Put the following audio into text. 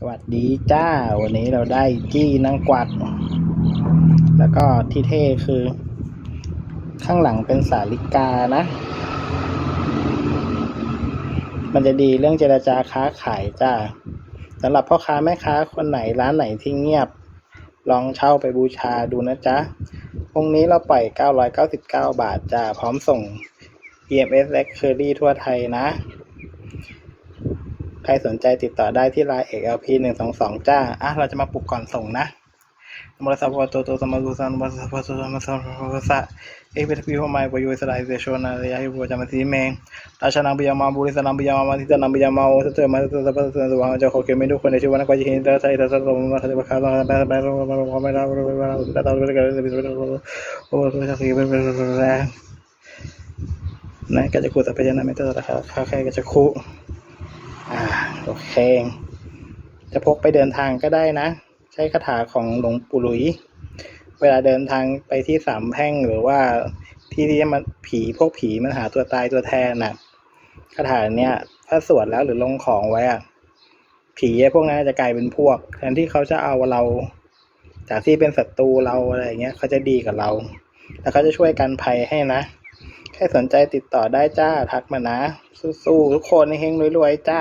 สวัสดีจ้า วันนี้เราได้จี้นางกวัก แล้วก็ที่เท่คือ ข้างหลังเป็นสาลิกานะ มันจะดีเรื่องเจรจาค้าขายจ้าสำหรับพ่อค้าแม่ค้าคนไหนร้านไหนที่เงียบ ลองเช่าไปบูชาดูนะจ๊ะองนี้เราปล่อย 999 บาทจ้า พร้อมส่ง EMS และเคอรี่ทั่วไทยนะ ใครสนใจติดต่อได้ที่ไลน์เอก LP หนึ่งสองสองจ้า อะ เราจะมาปลุกก่อนส่งนะมรสัพพะโตโตสมมารุสันมรสัพพะโตสมมาสัพพะสะเอกเวทพิโหมายปโยสลายเซโชนาเรียหิโบจามาสีเมงราชนังบิยามาบุริสนังบิยามามาทิตนังบิยามาโอสเตมาสตะปะสวังเจ้าขอเกไม่ทุกคนในชีวิตนักวิจิตรไทยทัศน์ลมมาทัศน์ประคาร์มาแบบแบบแบบแบบแบบแบบแบบตาตัวเล็กๆโอ้โหจะคือเป็นแรงนะก็จะคูแต่ไปยันไม่ต้องราคาใครก็จะคูอ่า โอเคจะพกไปเดินทางก็ได้นะ ใช้คาถาของหลวงปู่หลุย เวลาเดินทางไปที่สามแพ่งหรือว่าที่ที่มันผีพวกผีมันหาตัวตายตัวแทนน่ะคาถาเนี้ยถ้าสวดแล้วหรือลงของไว้อะผีพวกนั้นจะกลายเป็นพวก แทนที่เขาจะเอาเรา จากที่เป็นศัตรูเราอะไรเงี้ยเขาจะดีกับเรา แล้วเขาจะช่วยกันภัยให้นะแค่สนใจติดต่อได้จ้าทักมานะ สู้ๆทุกคนเฮงรวยๆจ้า